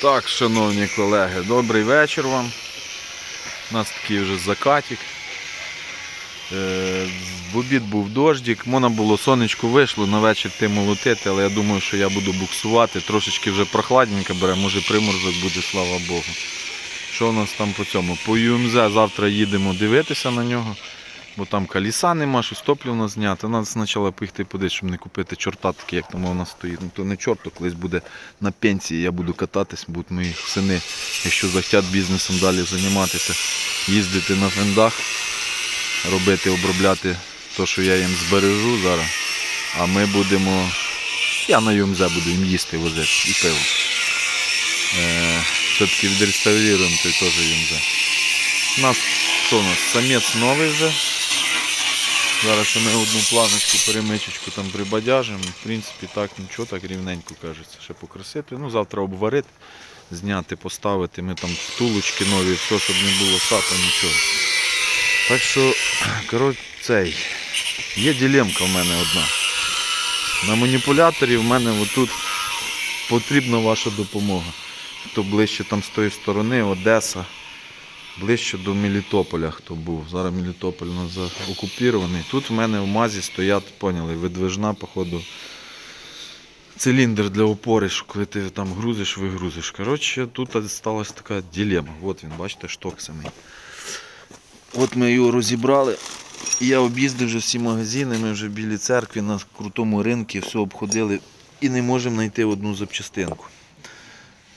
Так, шановні колеги, добрий вечір вам. У нас такий вже закатик. Е, В обід був дождик, можна було сонечко вийшло на вечір ти молотити, але я думаю, що я буду буксувати. Трошечки вже прохладненько бере, може приморозок буде, слава Богу. Що у нас там по цьому? По ЮМЗ завтра їдемо дивитися на нього, бо там коліса нема, щось топливно зняти. Треба спочатку поїхати подивитися, щоб не купити чорта такий, як там нас стоїть. Ну то не чорт, то колись буде на пенсії, я буду кататись, будуть мої сини, якщо захотять бізнесом далі займатися, їздити на фендах, робити, обробляти те, що я їм збережу зараз. А ми будемо. Я на ЮМЗ буду їм їсти возити і пиво. Е, все-таки відреставруємо той теж ЮМЗ. У нас що у нас? Самець новий вже. Зараз ми одну планочку, перемичечку там прибадяжимо. В принципі, так нічого, так рівненько кажеться. Ще покрасити. Ну, завтра обварити, зняти, поставити. Ми там втулочки нові, все, щоб не було сапа, нічого. Так що, коротше, цей. Є дилемка в мене одна. На маніпуляторі в мене отут потрібна ваша допомога. Хто ближче там з тої сторони, Одеса, ближче до Мелітополя, хто був. Зараз Мелітополь у нас окупірований. Тут в мене в мазі стоять, поняли, видвижна, походу, циліндр для опори, що коли ти там грузиш, вигрузиш. Коротше, тут сталася така дилема. От він, бачите, шток самий. От ми його розібрали. Я об'їздив вже всі магазини, ми вже в білій церкві на крутому ринку, все обходили і не можемо знайти одну запчастинку.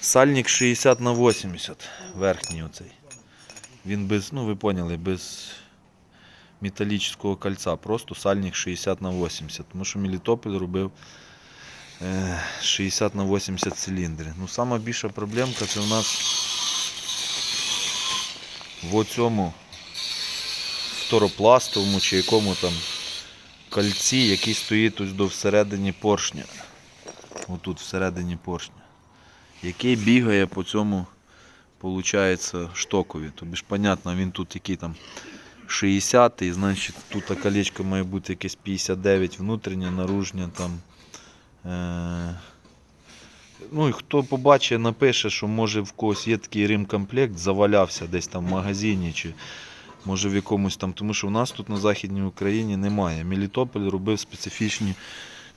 Сальник 60 на 80 верхній оцей. Він без, ну ви поняли, без металічного кольця, просто сальник 60 на 80. Тому що Мелітополь робив е, 60 на 80 циліндрів. Ну, сама більша проблемка це у нас в оцьому фторопластовому чи якому там кольці, який стоїть ось до всередині поршня. Отут всередині поршня. Який бігає по цьому, виходить, штокові. Тобі ж, понятно, він тут який там 60 і значить тут колечко має бути якесь 59 внутрішнє, наружнє там. Е- Ну і хто побачить, напише, що може в когось є такий ремкомплект, завалявся десь там в магазині чи може в якомусь там, тому що в нас тут на Західній Україні немає. Мелітополь робив специфічні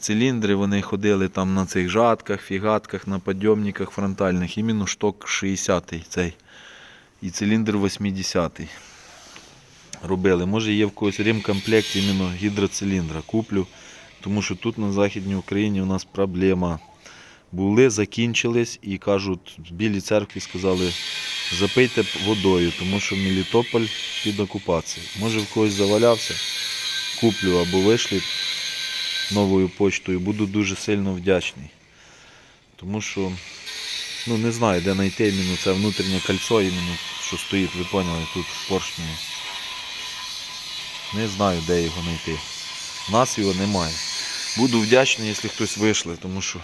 циліндри, вони ходили там на цих жатках, фігатках, на підйомниках фронтальних, іменно шток 60-й цей. І циліндр 80-й. Робили. Може є в когось ремкомплект іменно гідроциліндра. Куплю, тому що тут на Західній Україні у нас проблема. Були, закінчились і кажуть, в Білій церкві сказали, запийте водою, тому що Мелітополь під окупацією. Може в когось завалявся, куплю або вишлють новою почтою. Буду дуже сильно вдячний. Тому що ну, не знаю, де знайти іменно це внутрішнє кольцо, іменно, що стоїть, ви поняли, тут в поршні. Не знаю, де його знайти. У нас його немає. Буду вдячний, якщо хтось вийшле, тому що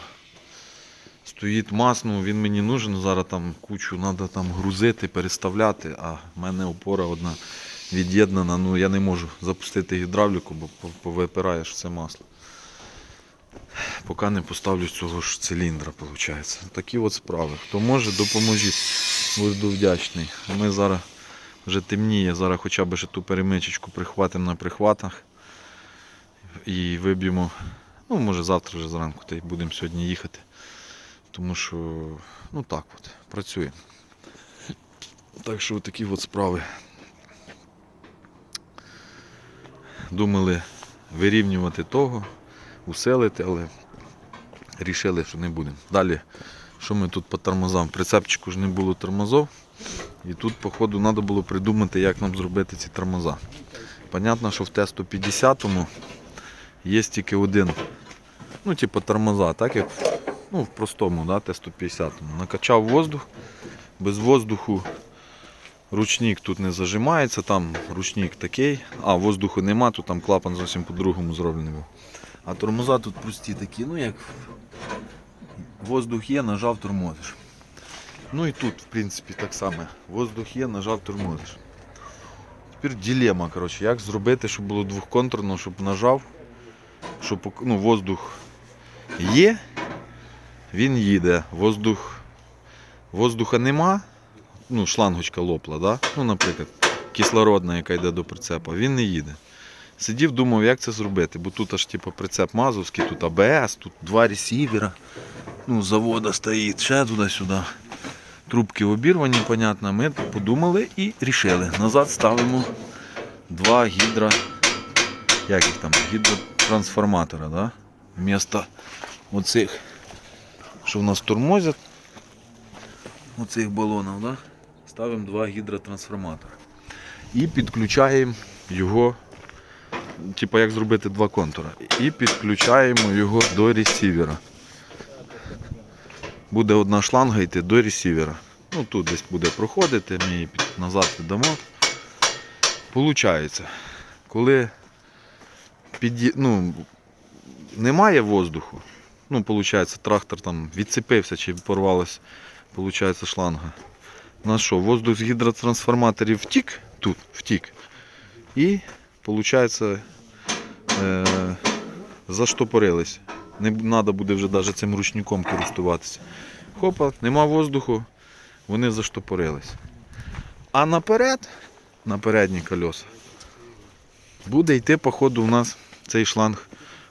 стоїть мас, ну він мені нужен, зараз там кучу треба там грузити, переставляти, а в мене опора одна від'єднана, ну я не можу запустити гідравліку, бо повипираєш все масло. Поки не поставлю цього ж циліндра, виходить. Такі от справи. Хто може, допоможіть. Буду вдячний. Ми зараз вже темніє, зараз хоча б ще ту перемичечку прихватимо на прихватах і виб'ємо. Ну, може завтра вже зранку та й будемо сьогодні їхати. Тому що, ну так от, працює. Так що такі от справи. Думали вирівнювати того, уселити, але рішили, що не будемо. Далі, що ми тут по тормозам? В прицепчику ж не було тормозов. І тут, походу, треба було придумати, як нам зробити ці тормоза. Понятно, що в Т-150 є тільки один, ну, типу тормоза, так як ну, в простому, да, Т-150. Накачав воздух, без воздуху ручник тут не зажимається, там ручник такий, а воздуху нема, тут там клапан зовсім по-другому зроблений був. А тормоза тут прості такі, ну як воздух є, нажав тормозиш. Ну і тут, в принципі, так само. Воздух є, нажав тормозиш. Тепер дилема, коротше, як зробити, щоб було двохконтурно, щоб нажав, щоб ну, воздух є, він їде. Воздух воздуха нема, ну, шлангочка лопла, да? ну, наприклад, кислородна, яка йде до прицепа, він не їде. Сидів, думав, як це зробити, бо тут аж типу, прицеп Мазовський, тут АБС, тут два ресівера, ну, завода стоїть, ще туди-сюди. Трубки обірвані, понятно. Ми подумали і рішили. Назад ставимо два гідро, як їх там, гідротрансформатора, да? Вмісто оцих, що в нас тормозять, оцих балонів, да? ставимо два гідротрансформатора. І підключаємо його, типу як зробити два контури. І підключаємо його до ресівера. Буде одна шланга йти до ресівера. Ну тут десь буде проходити, ми її назад віддамо. Получається, коли під'ї... ну, немає воздуху, ну, виходить, трактор там відцепився чи порвалась, виходить, шланга. У нас що, воздух з гідротрансформаторів втік, тут втік. І, виходить, е, заштопорились. Не треба буде вже навіть цим ручником користуватися. Хопа, нема воздуху, вони заштопорились. А наперед, на передні колеса, буде йти, по ходу, у нас цей шланг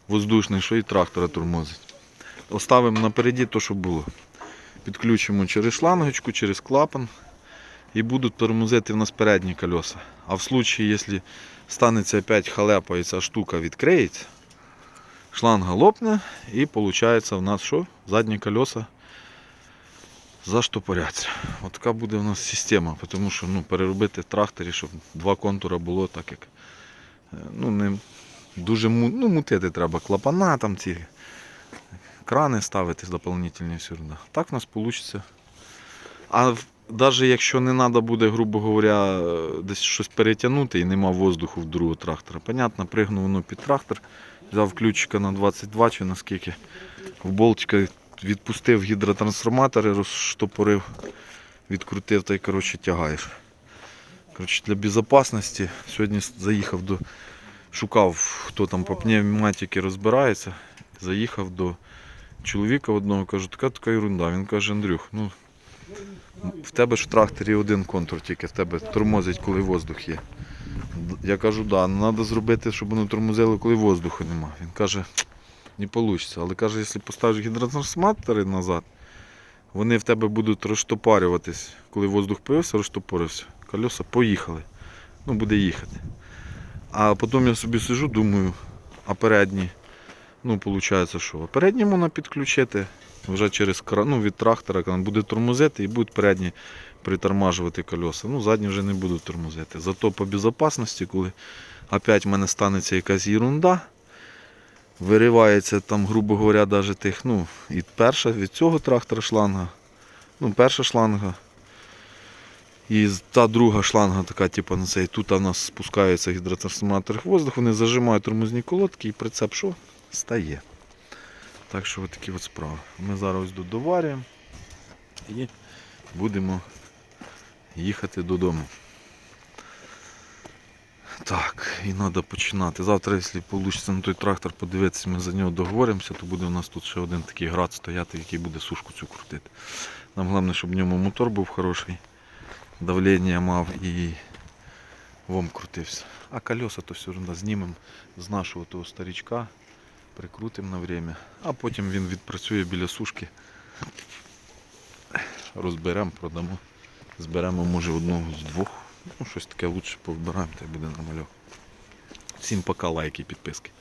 воздушний, що і трактора тормозить. Оставимо напереді то, що було. Підключимо через шлангочку, через клапан і будуть тормозити в нас передні колеса. А в случае, якщо станеться опять халепа і ця штука відкриється, шланга лопне і виходить в нас що? Задні колеса заштопоряться. От така буде в нас система, тому що ну, переробити в тракторі, щоб два контура було так, як е, ну, не дуже ну, мутити треба. Клапана там ці крани ставити дополнительні одно. Так в нас вийде. А навіть якщо не треба буде, грубо говоря, десь щось перетягнути і нема воздуху в другого трактора, понятно, пригнув воно під трактор, взяв ключика на 22 чи наскільки, в болтика відпустив гідротрансформатори, розштопорив, відкрутив та й коротше тягаєш. Коротше, для безпечності сьогодні заїхав до. Шукав, хто там по пневматики розбирається. Заїхав до чоловіка одного, кажу, така така ерунда. Він каже, Андрюх, ну в тебе ж в тракторі один контур тільки, в тебе тормозить, коли воздух є. Я кажу, да, треба зробити, щоб воно тормозило, коли воздуху нема. Він каже, не вийде. Але каже, якщо поставиш гідротрансформатори назад, вони в тебе будуть розштопарюватись. Коли воздух появився, розштопорився. Колеса поїхали. Ну, буде їхати. А потім я собі сижу, думаю, а передні, ну, виходить, що? А передні можна підключити вже через ну, від трактора, буде тормозити і будуть передні притормажувати колеса. Ну, задні вже не будуть тормозити. Зато по безпечності, коли опять в мене станеться якась ерунда, виривається там, грубо говоря, даже тих, ну, і перша від цього трактора шланга, ну, перша шланга. І та друга шланга така, типу, на цей. Тут у нас спускається гідротрансформатор воздух, вони зажимають тормозні колодки і прицеп що? Стає. Так що от такі от справи. Ми зараз ось тут доварюємо і будемо їхати додому. Так, і треба починати. Завтра, якщо вийде на той трактор подивитися, ми за нього договоримося, то буде у нас тут ще один такий град стояти, який буде сушку цю крутити. Нам головне, щоб в ньому мотор був хороший давлення мав і вом крутився. А колеса то все одно знімемо з нашого того старічка, прикрутимо на время, а потім він відпрацює біля сушки. Розберемо, продамо. Зберемо, може, одного з двох. Ну, щось таке лучше повбираємо, та буде нормальок. Всім пока, лайки підписки.